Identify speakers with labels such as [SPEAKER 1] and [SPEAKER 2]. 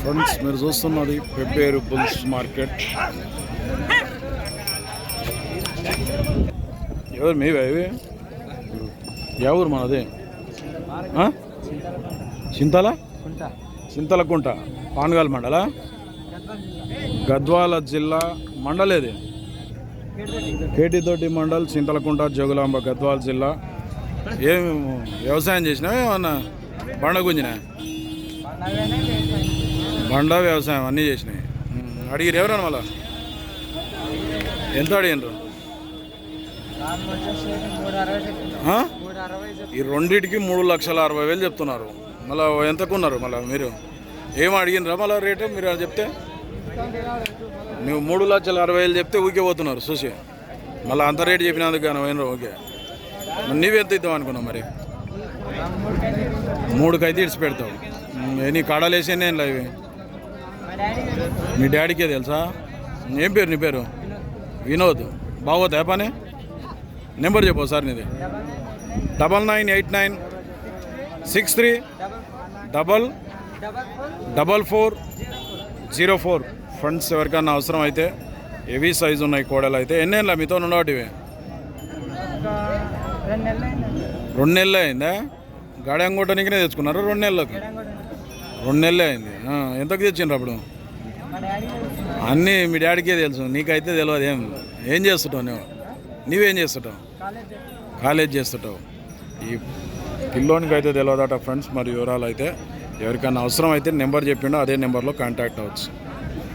[SPEAKER 1] Friends మీరు చూస్తున్నది Pebbair bulls market ఎవరు మీవే ఇవి ఎవరు మనది? చింతల? చింతలకుంట పాన్గాల్ మండల? గద్వాల జిల్లా మండలేది కేటీతోటి మండల్ చింతలకుంట జోగులాంబ గద్వాల జిల్లా. ఏం వ్యవసాయం చేసినా ఏమన్నా బండ గుంజినా? బండ వ్యవసాయం అన్నీ చేసినాయి. ఉమ్, అడిగిరు ఎవరన్నా మళ్ళా? ఎంత అడిగినారు? ఈ రెండింటికి మూడు లక్షల అరవై వేలు చెప్తున్నారు. మళ్ళీ ఎంతకున్నారు మళ్ళీ మీరు? ఏం అడిగినరా మళ్ళీ రేటు? మీరు అది చెప్తే? నువ్వు మూడు లక్షల అరవై వేలు చెప్తే ఊకే పోతున్నారు చూసి మళ్ళీ అంత రేటు చెప్పినందుకు కానీ పోయినరు ఓకే. నీవెంత ఇద్దాం అనుకున్నావు మరి? మూడుకైతే ఇడిచి పెడతావు ఉమ్, ఏ నీ కాడాలు వేసేనే ఇవి? మీ డాడీకే తెలుసా? ఏం పేరు నీ పేరు? వినోద్. బాగోతా పని? నెంబర్ చెప్పు సార్ నీది. Double nine eight nine six three double double four zero four. Friends ఎవరికన్నా అవసరం అయితే హెవీ సైజు ఉన్నాయి కోడలు అయితే. ఎన్నేళ్ళ మీతో ఉండవాటివి రెండు నెలలు అయిందా? గాడి అంగొట్టనికినే తెచ్చుకున్నారు రెండు నెలలకు? రెండు నెలలే అయింది. ఎంతకు తెచ్చిండ్రు అప్పుడు? అన్నీ మీ డాడీకే తెలుసు నీకైతే తెలియదు ఏం. ఏం చేస్తుంటావు నువ్వు? నువ్వేం చేస్తుంటావు? కాలేజ్ చేస్తుంటావు. ఈ పిల్లోనికి అయితే తెలియదట ఫ్రెండ్స్ మరి వివరాలు అయితే ఎవరికైనా అవసరం అయితే నెంబర్ చెప్పిండో అదే నెంబర్లో కాంటాక్ట్ అవ్వచ్చు.